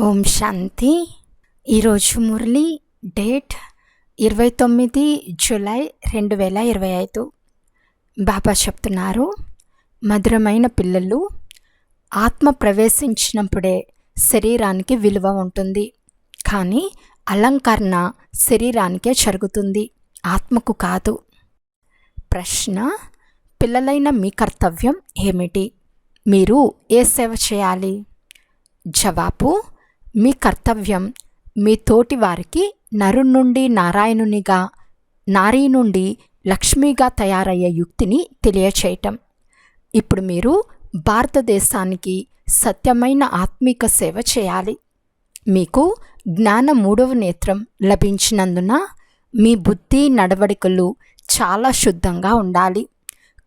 ఓం శాంతి. ఈరోజు మురళి డేట్ ఇరవై తొమ్మిది జూలై రెండు వేల ఇరవై ఐదు. బాబా చెప్తున్నారు మధురమైన పిల్లలు ఆత్మ ప్రవేశించినప్పుడే శరీరానికి విలువ ఉంటుంది. కానీ అలంకరణ శరీరానికే జరుగుతుంది ఆత్మకు కాదు. ప్రశ్న పిల్లలైన మీ కర్తవ్యం ఏమిటి? మీరు ఏ సేవ చేయాలి? జవాబు మీ కర్తవ్యం మీ తోటి వారికి నరు నుండి నారాయణునిగా నారీ నుండి లక్ష్మిగా తయారయ్యే యుక్తిని తెలియచేయటం. ఇప్పుడు మీరు భారతదేశానికి సత్యమైన ఆత్మీక సేవ చేయాలి. మీకు జ్ఞాన మూడవ నేత్రం లభించినందున మీ బుద్ధి నడవడికలు చాలా శుద్ధంగా ఉండాలి.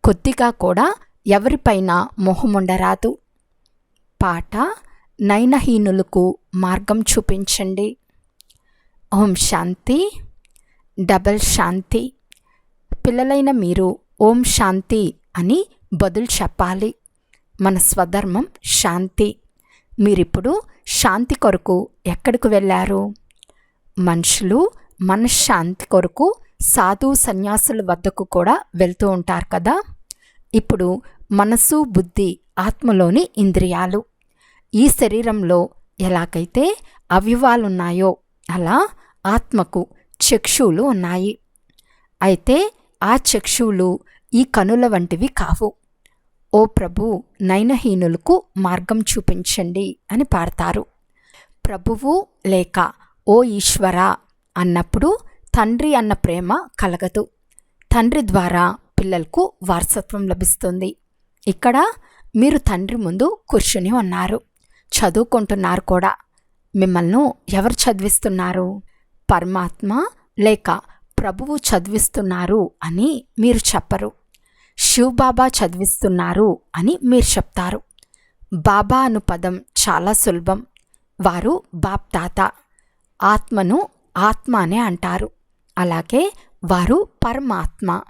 కొద్దిగా కూడా ఎవరిపైన మొహముండరాదు. పాట నయనహీనులకు మార్గం చూపించండి. ఓం శాంతి డబల్ శాంతి. పిల్లలైన మీరు ఓం శాంతి అని బదులు చెప్పాలి. మన స్వధర్మం శాంతి. మీరిప్పుడు శాంతి కొరకు ఎక్కడికి వెళ్ళారు? మనుషులు మనశ్శాంతి కొరకు సాధు సన్యాసుల వద్దకు కూడా వెళ్తూ ఉంటారు కదా? ఇప్పుడు మనసు బుద్ధి ఆత్మలోని ఇంద్రియాలు. ఈ శరీరంలో ఎలాగైతే అవయవాలున్నాయో అలా ఆత్మకు చక్షువులు ఉన్నాయి. అయితే ఆ చక్షువులు ఈ కనుల వంటివి కావు. ఓ ప్రభు నయనహీనులకు మార్గం చూపించండి అని పాడతారు. ప్రభువు లేక ఓ ఈశ్వర అన్నప్పుడు తండ్రి అన్న ప్రేమ కలగదు. తండ్రి ద్వారా పిల్లలకు వారసత్వం లభిస్తుంది. ఇక్కడ మీరు తండ్రి ముందు కూర్చుని ఉన్నారు. చదువుకుంటున్నారు కూడా. మిమ్మల్ని ఎవరు చదివిస్తున్నారు? పరమాత్మ లేక ప్రభువు చదివిస్తున్నారు అని మీరు చెప్పరు. శివబాబా చదివిస్తున్నారు అని మీరు చెప్తారు. బాబా అను పదం చాలా సులభం. వారు బాప్ తాత ఆత్మను ఆత్మ అనే అంటారు. అలాగే వారు పరమాత్మ.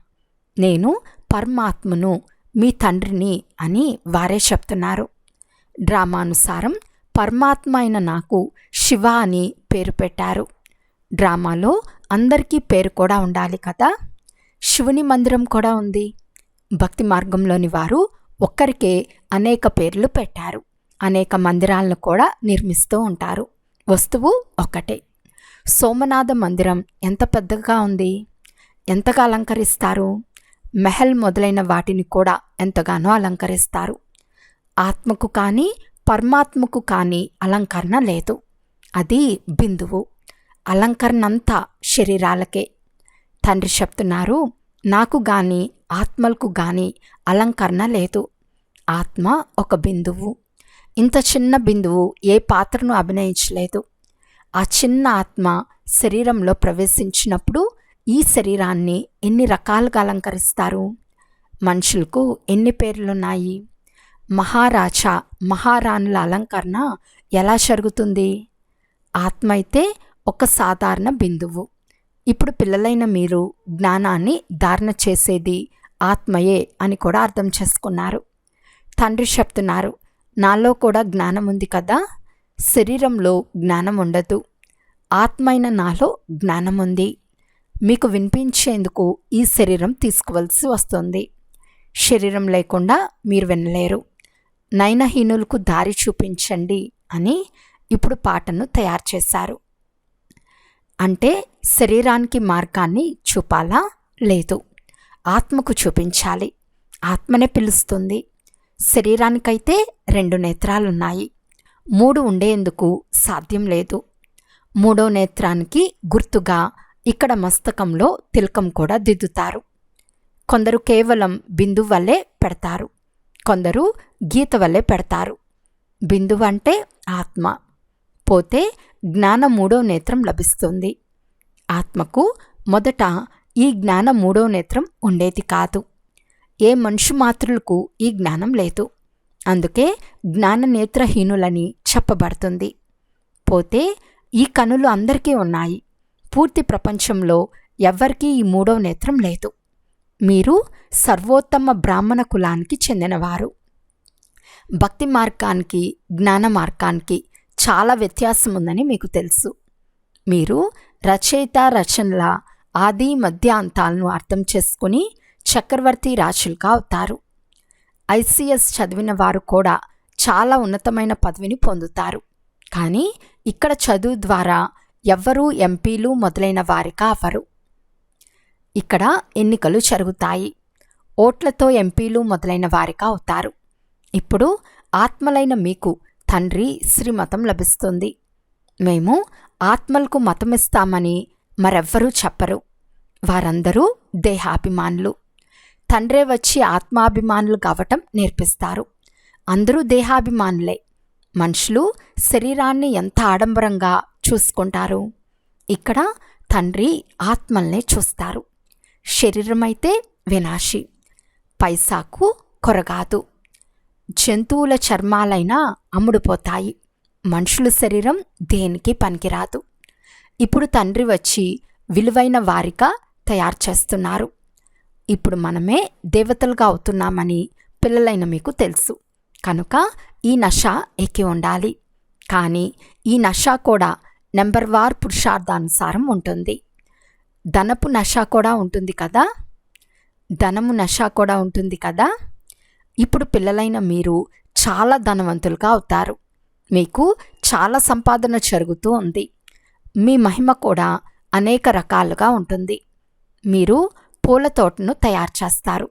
నేను పరమాత్మను మీ తండ్రిని అని వారే చెప్తున్నారు. డ్రామానుసారం పరమాత్మ అయిన నాకు శివ అని పేరు పెట్టారు. డ్రామాలో అందరికీ పేరు కూడా ఉండాలి కదా? శివుని మందిరం కూడా ఉంది. భక్తి మార్గంలోని వారు ఒక్కరికే అనేక పేర్లు పెట్టారు. అనేక మందిరాలను కూడా నిర్మిస్తూ ఉంటారు. వస్తువు ఒక్కటే సోమనాథ మందిరం ఎంత పెద్దగా ఉంది? ఎంతగా అలంకరిస్తారు? మెహల్ మొదలైన వాటిని కూడా ఎంతగానో అలంకరిస్తారు. ఆత్మకు కానీ పరమాత్మకు కానీ అలంకరణ లేదు. అది బిందువు. అలంకరణ అంతా శరీరాలకే. తండ్రి చెప్తున్నారు నాకు గాని ఆత్మలకు గాని అలంకరణ లేదు. ఆత్మ ఒక బిందువు. ఇంత చిన్న బిందువు ఏ పాత్రను అభినయించలేదు. ఆ చిన్న ఆత్మ శరీరంలో ప్రవేశించినప్పుడు ఈ శరీరాన్ని ఎన్ని రకాలుగా అలంకరిస్తారు? మనుషులకు ఎన్ని పేర్లున్నాయి? మహారాజా మహారాణుల అలంకరణ ఎలా జరుగుతుంది? ఆత్మ అయితే ఒక సాధారణ బిందువు. ఇప్పుడు పిల్లలైన మీరు జ్ఞానాన్ని ధారణ చేసేది ఆత్మయే అని కూడా అర్థం చేసుకున్నారు. తండ్రి చెప్తున్నారు నాలో కూడా జ్ఞానం ఉంది కదా శరీరంలో జ్ఞానం ఉండదు. ఆత్మైన నాలో జ్ఞానం ఉంది. మీకు వినిపించేందుకు ఈ శరీరం తీసుకువలసి వస్తుంది. శరీరం లేకుండా మీరు వినలేరు. నయనహీనులకు దారి చూపించండి అని ఇప్పుడు పాటను తయారు చేశారు. అంటే శరీరానికి మార్గాన్ని చూపాలా? లేదు. ఆత్మకు చూపించాలి. ఆత్మనే పిలుస్తుంది. శరీరానికైతే రెండు నేత్రాలున్నాయి. మూడు ఉండేందుకు సాధ్యం లేదు. మూడో నేత్రానికి గుర్తుగా ఇక్కడ మస్తకంలో తిలకం కూడా దిద్దుతారు. కొందరు కేవలం బిందు వల్లే పెడతారు. కొందరు గీత వల్లే పెడతారు. బిందువు అంటే ఆత్మ. పోతే జ్ఞాన మూడో నేత్రం లభిస్తుంది. ఆత్మకు మొదట ఈ జ్ఞాన మూడో నేత్రం ఉండేది కాదు. ఏ మనుషు మాత్రులకు ఈ జ్ఞానం లేదు. అందుకే జ్ఞాన నేత్రహీనులని చెప్పబడుతుంది. పోతే ఈ కనులు అందరికీ ఉన్నాయి. పూర్తి ప్రపంచంలో ఎవ్వరికీ ఈ మూడో నేత్రం లేదు. మీరు సర్వోత్తమ బ్రాహ్మణ కులానికి చెందినవారు. భక్తి మార్గానికి జ్ఞాన మార్గానికి చాలా వ్యత్యాసం ఉందని మీకు తెలుసు. మీరు రచయిత రచనల ఆది మధ్య అంతాలను అర్థం చేసుకుని చక్రవర్తి రాజులుగా అవుతారు. ఐసీఎస్ చదివిన వారు కూడా చాలా ఉన్నతమైన పదవిని పొందుతారు. కానీ ఇక్కడ చదువు ద్వారా ఎవ్వరూ ఎంపీలు మొదలైన వారిగా అవ్వరు. ఇక్కడ ఎన్నికలు జరుగుతాయి. ఓట్లతో ఎంపీలు మొదలైన వారిగా అవుతారు. ఇప్పుడు ఆత్మలైన మీకు తండ్రి శ్రీమతం లభిస్తుంది. మేము ఆత్మలకు మతమిస్తామని మరెవ్వరూ చెప్పరు. వారందరూ దేహాభిమానులు. తండ్రే వచ్చి ఆత్మాభిమానులు కావటం నేర్పిస్తారు. అందరూ దేహాభిమానులే. మనుషులు శరీరాన్ని ఎంత ఆడంబరంగా చూసుకుంటారు? ఇక్కడ తండ్రి ఆత్మల్నే చూస్తారు. శరీరమైతే వినాశి. పైసాకు కొరగాదు. జంతువుల చర్మాలైనా అమ్ముడుపోతాయి. మనుషుల శరీరం దేనికి పనికిరాదు. ఇప్పుడు తండ్రి వచ్చి విలువైన వారిగా తయారు చేస్తున్నారు. ఇప్పుడు మనమే దేవతలుగా అవుతున్నామని పిల్లలైన మీకు తెలుసు. కనుక ఈ నష ఎక్కి ఉండాలి. కానీ ఈ నష కూడా నెంబర్ వార్ పురుషార్థానుసారం ఉంటుంది. ధనపు నష కూడా ఉంటుంది కదా? ధనము నష కూడా ఉంటుంది కదా? ఇప్పుడు పిల్లలైన మీరు చాలా ధనవంతులుగా అవుతారు. మీకు చాలా సంపాదన జరుగుతూ ఉంది. మీ మహిమ కూడా అనేక రకాలుగా ఉంటుంది. మీరు పూల తోటను తయారు చేస్తారు.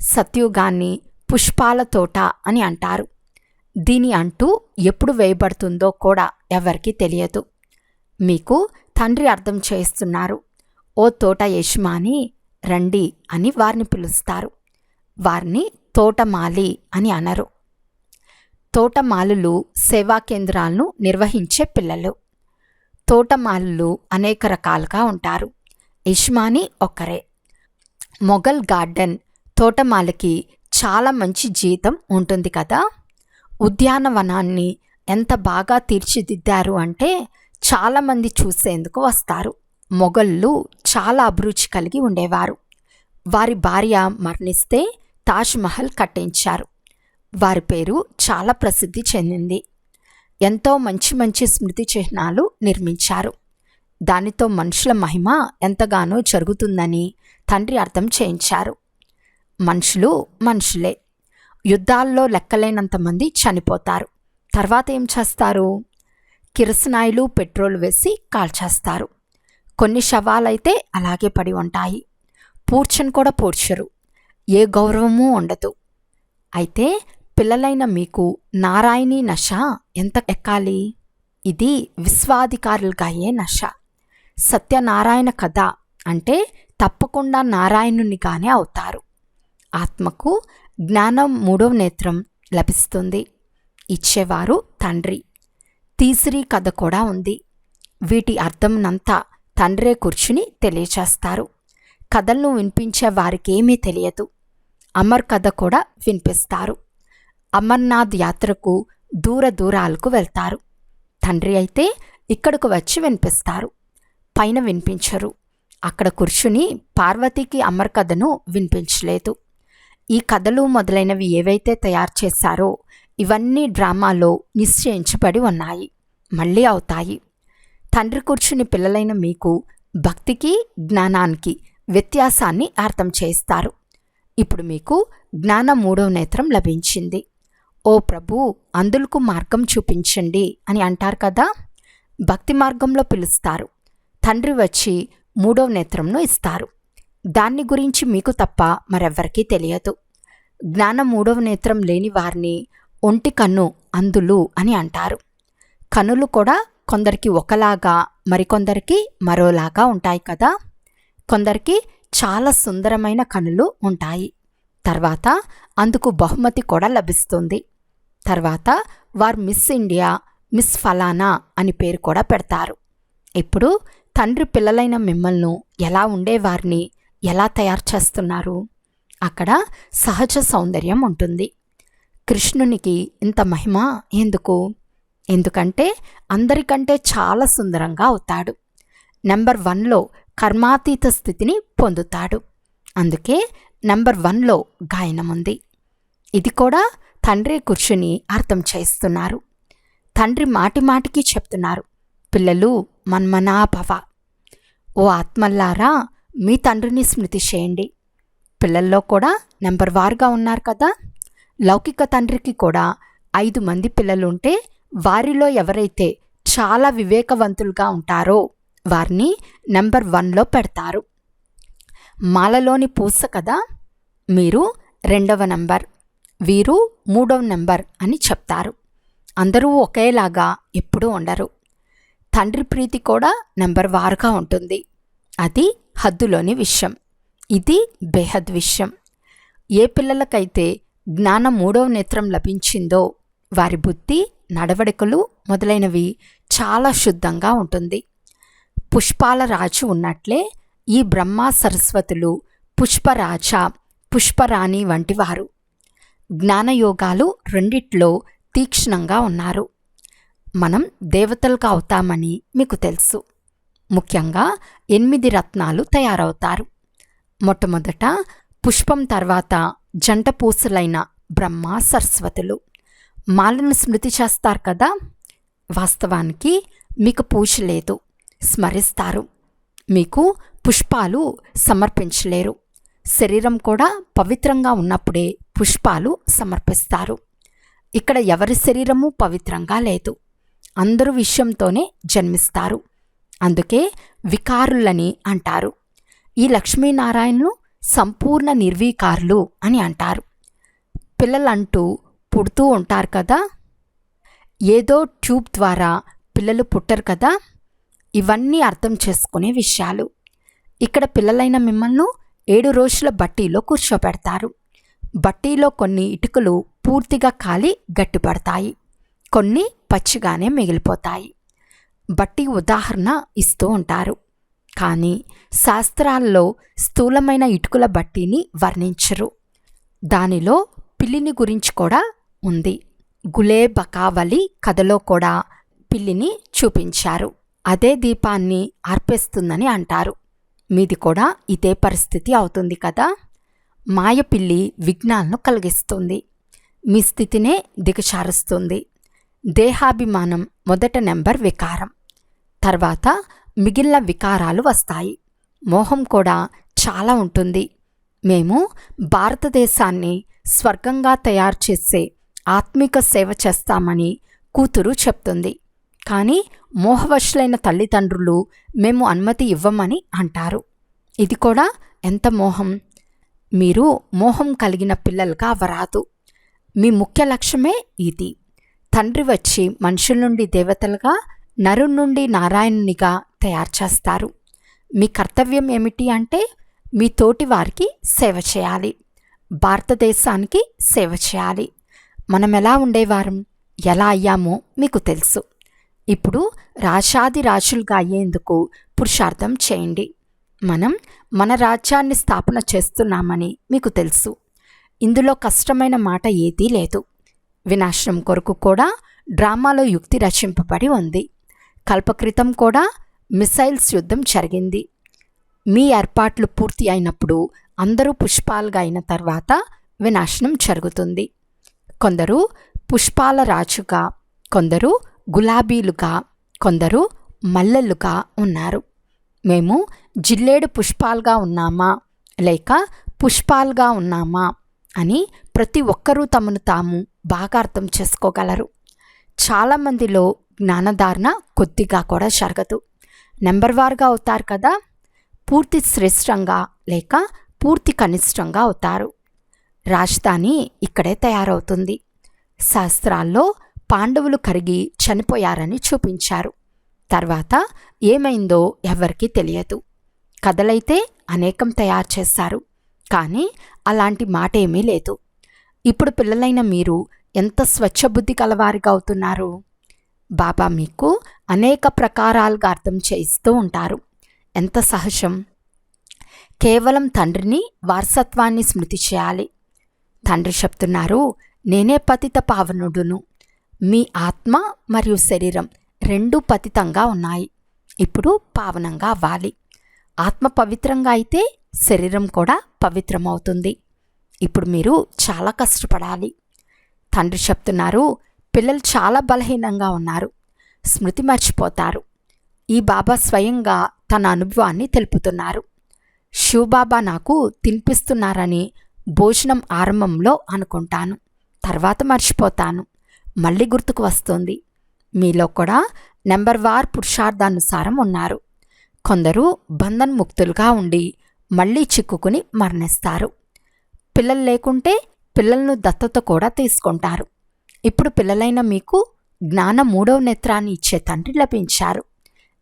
సత్యుగాన్ని పుష్పాల తోట అని అంటారు. దీని అంటూ ఎప్పుడు వేయబడుతుందో కూడా ఎవరికీ తెలియదు. మీకు తండ్రి అర్థం చేస్తున్నారు ఓ తోట యజమాని రండి అని వారిని పిలుస్తారు. వారిని తోటమాలి అని అనరు. తోటమాలులు సేవా కేంద్రాలను నిర్వహించే పిల్లలు. తోటమాలులు అనేక రకాలుగా ఉంటారు. యజమాని ఒక్కరే. మొఘల్ గార్డెన్ తోటమాలకి చాలా మంచి జీతం ఉంటుంది కదా? ఉద్యానవనాన్ని ఎంత బాగా తీర్చిదిద్దారు అంటే చాలామంది చూసేందుకు వస్తారు. మొఘళ్ళు చాలా అభిరుచి కలిగి ఉండేవారు. వారి భార్య మరణిస్తే తాజ్మహల్ కట్టించారు. వారి పేరు చాలా ప్రసిద్ధి చెందింది. ఎంతో మంచి మంచి స్మృతి చిహ్నాలు నిర్మించారు. దానితో మనుషుల మహిమ ఎంతగానో జరుగుతుందని తండ్రి అర్థం చేయించారు. మనుషులు మనుషులే. యుద్ధాల్లో లెక్కలేనంత మంది చనిపోతారు. తర్వాత ఏం చేస్తారు? కిరసనాయిలు పెట్రోల్ వేసి కాల్చేస్తారు. కొన్ని శవాలైతే అలాగే పడి ఉంటాయి. పూడ్చని కూడా పూడ్చరు. ఏ గౌరవమూ ఉండదు. అయితే పిల్లలైన మీకు నారాయణి నష ఎంత ఎక్కాలి? ఇది విశ్వాధికారులుగాయే నష. సత్యనారాయణ కథ అంటే తప్పకుండా నారాయణునిగానే అవుతారు. ఆత్మకు జ్ఞానం మూడవ నేత్రం లభిస్తుంది. ఇచ్చేవారు తండ్రి. తీసిరి కథ కూడా ఉంది. వీటి అర్థంనంతా తండ్రే కూర్చుని తెలియచేస్తారు. కథలను వినిపించే వారికేమీ తెలియదు. అమర్ కథ కూడా వినిపిస్తారు. అమర్నాథ్ యాత్రకు దూర దూరాలకు వెళ్తారు. తండ్రి అయితే ఇక్కడకు వచ్చి వినిపిస్తారు. పైన వినిపించరు. అక్కడ కూర్చుని పార్వతికి అమర్ కథను వినిపించలేదు. ఈ కథలు మొదలైనవి ఏవైతే తయారు చేశారో ఇవన్నీ డ్రామాలో నిశ్చయించబడి ఉన్నాయి. మళ్ళీ అవుతాయి. తండ్రి కూర్చుని పిల్లలైన మీకు భక్తికి జ్ఞానానికి వ్యత్యాసాన్ని అర్థం చేస్తారు ఇప్పుడు మీకు జ్ఞాన మూడవ నేత్రం లభించింది. ఓ ప్రభు అందులకు మార్గం చూపించండి అని అంటారు కదా? భక్తి మార్గంలో పిలుస్తారు. తండ్రి వచ్చి మూడవ నేత్రంను ఇస్తారు. దాన్ని గురించి మీకు తప్ప మరెవ్వరికీ తెలియదు. జ్ఞాన మూడవ నేత్రం లేని వారిని ఒంటి కన్ను అందులు అని అంటారు. కనులు కూడా కొందరికి ఒకలాగా మరికొందరికి మరోలాగా ఉంటాయి కదా? కొందరికి చాలా సుందరమైన కనులు ఉంటాయి. తర్వాత అందుకు బహుమతి కూడా లభిస్తుంది. తర్వాత వారు మిస్ ఇండియా మిస్ ఫలానా అని పేరు కూడా పెడతారు. ఇప్పుడు తండ్రి పిల్లలైన మిమ్మల్ని ఎలా ఉండేవారిని ఎలా తయారు చేస్తున్నారు? అక్కడ సహజ సౌందర్యం ఉంటుంది. కృష్ణునికి ఇంత మహిమ ఎందుకు? ఎందుకంటే అందరికంటే చాలా సుందరంగా అవుతాడు. నెంబర్ వన్లో కర్మాతీత స్థితిని పొందుతాడు. అందుకే నెంబర్ వన్లో గాయనం ఉంది. ఇది కూడా తండ్రి కూర్చుని అర్థం చేస్తున్నారు. తండ్రి మాటి మాటికి చెప్తున్నారు. పిల్లలు మన్మనాభవ. ఓ ఆత్మల్లారా మీ తండ్రిని స్మృతి చేయండి. పిల్లల్లో కూడా నెంబర్ వారుగా ఉన్నారు కదా. లౌకిక తండ్రికి కూడా ఐదు మంది పిల్లలుంటే వారిలో ఎవరైతే చాలా వివేకవంతులుగా ఉంటారో వారిని నెంబర్ వన్లో పెడతారు. మాలలోని పూస కదా? మీరు రెండవ నంబర్ వీరు మూడవ నెంబర్ అని చెప్తారు. అందరూ ఒకేలాగా ఎప్పుడూ ఉండరు. తండ్రి ప్రీతి కూడా నెంబర్ వారుగా ఉంటుంది. అది హద్దులోని విషయం. ఇది బేహద్ విషయం. ఏ పిల్లలకైతే జ్ఞానం మూడవ నేత్రం లభించిందో వారి బుద్ధి నడవడికలు మొదలైనవి చాలా శుద్ధంగా ఉంటుంది. పుష్పాల రాజు ఉన్నట్లే ఈ బ్రహ్మ సరస్వతులు పుష్పరాజ పుష్పరాణి వంటి వారు జ్ఞానయోగాలు రెండిట్లో తీక్షణంగా ఉన్నారు. మనం దేవతలుగా అవుతామని మీకు తెలుసు. ముఖ్యంగా ఎనిమిది రత్నాలు తయారవుతారు. మొట్టమొదట పుష్పం తర్వాత జంట పూసలైన బ్రహ్మ సరస్వతులు. మాలను స్మృతి చేస్తారు కదా? వాస్తవానికి మీకు పూజ లేదు. స్మరిస్తారు. మీకు పుష్పాలు సమర్పించలేరు. శరీరం కూడా పవిత్రంగా ఉన్నప్పుడే పుష్పాలు సమర్పిస్తారు. ఇక్కడ ఎవరి శరీరము పవిత్రంగా లేదు. అందరూ విషయంతోనే జన్మిస్తారు. అందుకే వికారులని అంటారు. ఈ లక్ష్మీనారాయణను సంపూర్ణ నిర్వీకారులు అని అంటారు. పిల్లలంటూ పుడుతూ ఉంటారు కదా? ఏదో ట్యూబ్ ద్వారా పిల్లలు పుట్టరు కదా? ఇవన్నీ అర్థం చేసుకునే విషయాలు. ఇక్కడ పిల్లలైన మిమ్మల్ని ఏడు రోజుల బట్టీలో కూర్చోబెడతారు బట్టీలో కొన్ని ఇటుకలు పూర్తిగా కాలి గట్టిపడతాయి. కొన్ని పచ్చిగానే మిగిలిపోతాయి. బట్టి ఉదాహరణ ఇస్తూ ఉంటారు. కానీ శాస్త్రాల్లో స్థూలమైన ఇటుకల బట్టీని వర్ణించరు. దానిలో పిల్లిని గురించి కూడా ఉంది. గులే బకావలి కథలో కూడా పిల్లిని చూపించారు. అదే దీపాన్ని ఆర్పేస్తుందని అంటారు. మీది కూడా ఇదే పరిస్థితి అవుతుంది కదా? మాయపిల్లి విఘ్నాలను కలిగిస్తుంది. మీ స్థితినే దిగచారుస్తుంది దేహాభిమానం మొదట నెంబర్ వికారం. తర్వాత మిగిలిన వికారాలు వస్తాయి. మోహం కూడా చాలా ఉంటుంది. మేము భారతదేశాన్ని స్వర్గంగా తయారు చేసే ఆత్మిక సేవ చేస్తామని కూతురు చెప్తుంది. కానీ మోహవశులైన తల్లిదండ్రులు మేము అనుమతి ఇవ్వమని అంటారు. ఇది కూడా ఎంత మోహం? మీరు మోహం కలిగిన పిల్లలుగా అవరాదు. మీ ముఖ్య లక్ష్యమే ఇది. తండ్రి వచ్చి మనుషుల నుండి దేవతలుగా నరు నుండి నారాయణునిగా తయారు చేస్తారు. మీ కర్తవ్యం ఏమిటి అంటే మీ తోటి వారికి సేవ చేయాలి. భారతదేశానికి సేవ చేయాలి. మనం ఎలా ఉండేవారం? ఎలా అయ్యామో మీకు తెలుసు. ఇప్పుడు రాజాది రాజులుగా అయ్యేందుకు పురుషార్థం చేయండి. మనం మన రాజ్యాన్ని స్థాపన చేస్తున్నామని మీకు తెలుసు. ఇందులో కష్టమైన మాట ఏదీ లేదు. వినాశనం కొరకు కూడా డ్రామాలో యుక్తి రచింపబడి ఉంది. కల్పక్రితం కూడా మిసైల్స్ యుద్ధం జరిగింది. మీ ఏర్పాట్లు పూర్తి అయినప్పుడు అందరూ పుష్పాలుగా అయిన తర్వాత వినాశనం జరుగుతుంది. కొందరు పుష్పాల రాజుగా కొందరు గులాబీలుగా కొందరు మల్లెలుగా ఉన్నారు. మేము జిల్లేడు పుష్పాలుగా ఉన్నామా? లేక పుష్పాలుగా ఉన్నామా? అని ప్రతి ఒక్కరూ తమను తాము బాగా అర్థం చేసుకోగలరు. చాలామందిలో జ్ఞానధారణ కొద్దిగా కూడా జరగదు నెంబర్ వారుగా అవుతారు కదా? పూర్తి శ్రేష్టంగా లేక పూర్తి కనిష్టంగా అవుతారు. రాజధాని ఇక్కడే తయారవుతుంది. శాస్త్రాల్లో పాండవులు కరిగి చనిపోయారని చూపించారు. తర్వాత ఏమైందో ఎవరికీ తెలియదు. కథలైతే అనేకం తయారు చేస్తారు కానీ అలాంటి మాట ఏమీ లేదు. ఇప్పుడు పిల్లలైన మీరు ఎంత స్వచ్ఛబుద్ధి కలవారిగా అవుతున్నారు? బాబా మీకు అనేక ప్రకారాలుగా అర్థం చేయిస్తూ ఉంటారు. ఎంత సహజం? కేవలం తండ్రిని వారసత్వాన్ని స్మృతి చేయాలి. తండ్రి చెప్తున్నారు నేనే పతిత పావనుడును. మీ ఆత్మ మరియు శరీరం రెండు పతితంగా ఉన్నాయి. ఇప్పుడు పావనంగా అవ్వాలి. ఆత్మ పవిత్రంగా అయితే శరీరం కూడా పవిత్రమవుతుంది. ఇప్పుడు మీరు చాలా కష్టపడాలి. తండ్రి చెప్తున్నారు పిల్లలు చాలా బలహీనంగా ఉన్నారు. స్మృతి మర్చిపోతారు. ఈ బాబా స్వయంగా తన అనుభవాన్ని తెలుపుతున్నారు. శివబాబా నాకు తినిపిస్తున్నారని భోజనం ఆరంభంలో అనుకుంటాను. తర్వాత మర్చిపోతాను. మళ్ళీ గుర్తుకు వస్తుంది. మీలో కూడా నెంబర్ వార్ పురుషార్థానుసారం ఉన్నారు. కొందరు బంధన్ ముక్తులుగా ఉండి మళ్ళీ చిక్కుకుని మరణిస్తారు. పిల్లలు లేకుంటే పిల్లలను దత్తత కూడా తీసుకుంటారు. ఇప్పుడు పిల్లలైన మీకు జ్ఞాన మూడవ నేత్రాన్ని ఇచ్చే తండ్రి లభించారు.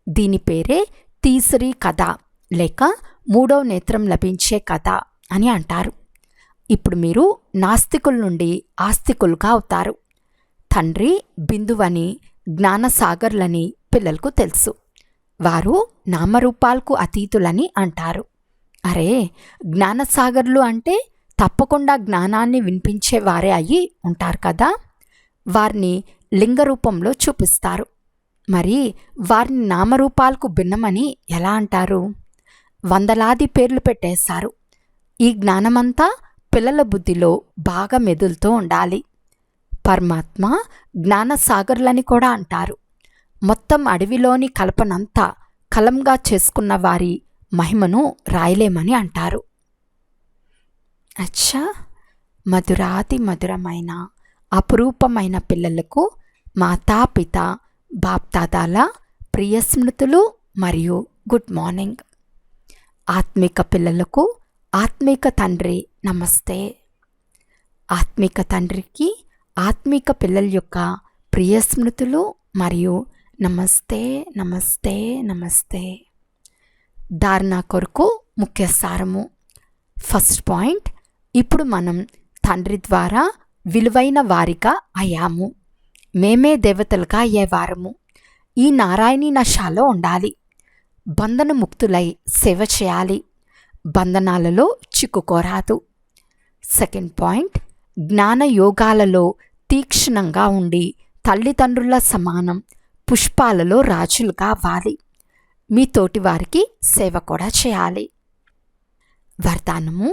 దీని పేరే తీసరి కథ లేక మూడవ నేత్రం లభించే కథ అని అంటారు. ఇప్పుడు మీరు నాస్తికుల నుండి ఆస్తికులుగా అవుతారు. తండ్రి బిందువని జ్ఞానసాగర్లని పిల్లలకు తెలుసు. వారు నామరూపాలకు అతీతులని అంటారు. అరే జ్ఞానసాగర్లు అంటే తప్పకుండా జ్ఞానాన్ని వినిపించే వారే అయి ఉంటారు కదా? వారిని లింగ రూపంలో చూపిస్తారు. మరి వారిని నామరూపాలకు భిన్నమని ఎలా అంటారు? వందలాది పేర్లు పెట్టేశారు. ఈ జ్ఞానమంతా పిల్లల బుద్ధిలో బాగా మెదులుతూ ఉండాలి. పరమాత్మ జ్ఞానసాగర్లని కూడా అంటారు. మొత్తం అడవిలోని కల్పనంతా కలంగా చేసుకున్న వారి మహిమను రాయలేమని అంటారు. అచ్చా! మధురాతి మధురమైన అపురూపమైన పిల్లలకు మాతాపిత బాప్తాదాల ప్రియ స్మృతులు మరియు గుడ్ మార్నింగ్. ఆత్మిక పిల్లలకు ఆత్మిక తండ్రి నమస్తే. ఆత్మిక తండ్రికి ఆత్మిక పిల్లల యొక్క ప్రియ స్మృతులు మరియు నమస్తే నమస్తే నమస్తే. ధారణ కొరకు ముఖ్య సారము. ఫస్ట్ పాయింట్ ఇప్పుడు మనం తండ్రి ద్వారా విలువైన వారిగా అయ్యాము. మేమే దేవతలుగా అయ్యేవారము ఈ నారాయణి నశాలో ఉండాలి. బంధన ముక్తులై సేవ చేయాలి. బంధనాలలో చిక్కుకోరాదు. సెకండ్ పాయింట్ జ్ఞాన యోగాలలో తీక్షణంగా ఉండి తల్లిదండ్రుల సమానం పుష్పాలలో రాజులుగా అవ్వాలి మీ తోటి వారికి సేవ కూడా చేయాలి. వరదానము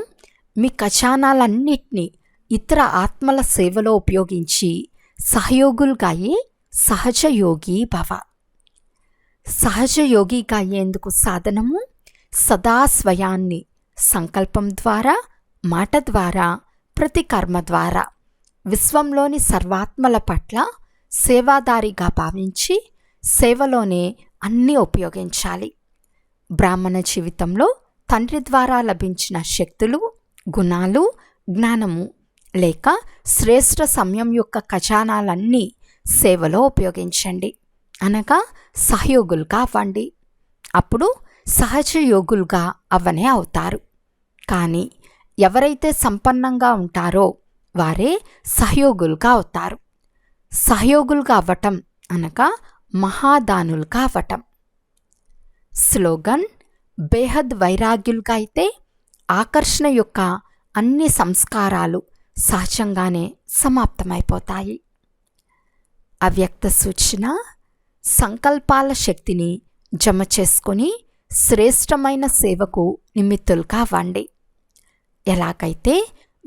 మీ ఖజానాలన్నిటినీ ఇతర ఆత్మల సేవలో ఉపయోగించి సహయోగులుగా అయ్యే సహజయోగి భవ. సహజయోగిగా అయ్యేందుకు సాధనము సదా స్వయాన్ని సంకల్పం ద్వారా మాట ద్వారా ప్రతి కర్మ ద్వారా విశ్వంలోని సర్వాత్మల పట్ల సేవాదారిగా భావించి సేవలోనే అన్నీ ఉపయోగించాలి. బ్రాహ్మణ జీవితంలో తండ్రి ద్వారా లభించిన శక్తులు గుణాలు జ్ఞానము లేక శ్రేష్ఠ సమయం యొక్క ఖజానాలన్నీ సేవలో ఉపయోగించండి. అనగా సహయోగులుగా అవ్వండి. అప్పుడు సహజ యోగులుగా అవ్వనే అవుతారు. కానీ ఎవరైతే సంపన్నంగా ఉంటారో వారే సహయోగులుగా అవుతారు. సహయోగులుగా అవ్వటం అనగా మహాదానులుగా అవ్వటం. స్లోగన్ బేహద్ వైరాగ్యులుగా అయితే ఆకర్షణ యొక్క అన్ని సంస్కారాలు సహజంగానే సమాప్తమైపోతాయి. అవ్యక్త సూచన సంకల్పాల శక్తిని జమ చేసుకొని శ్రేష్టమైన సేవకు నిమిత్తులుగా అవ్వండి. ఎలాగైతే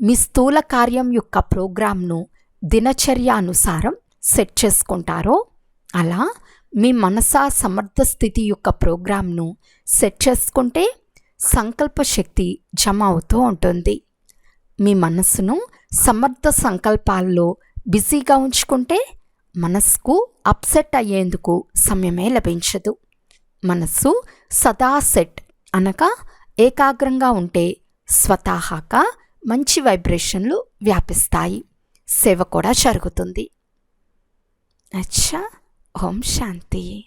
మీ స్థూల కార్యం యొక్క ప్రోగ్రాంను దినచర్యానుసారం సెట్ చేసుకుంటారో అలా మీ మనసా సమర్థ స్థితి యొక్క ప్రోగ్రాంను సెట్ చేసుకుంటే సంకల్ప శక్తి జమ అవుతూ ఉంటుంది. మీ మనస్సును సమర్థ సంకల్పాల్లో బిజీగా ఉంచుకుంటే మనస్సుకు అప్సెట్ అయ్యేందుకు సమయమే లభించదు. మనస్సు సదా సెట్ అనగా ఏకాగ్రంగా ఉంటే స్వతహాగా మంచి వైబ్రేషన్లు వ్యాపిస్తాయి. సేవ కూడా జరుగుతుంది. అచ్చా ఓం శాంతి.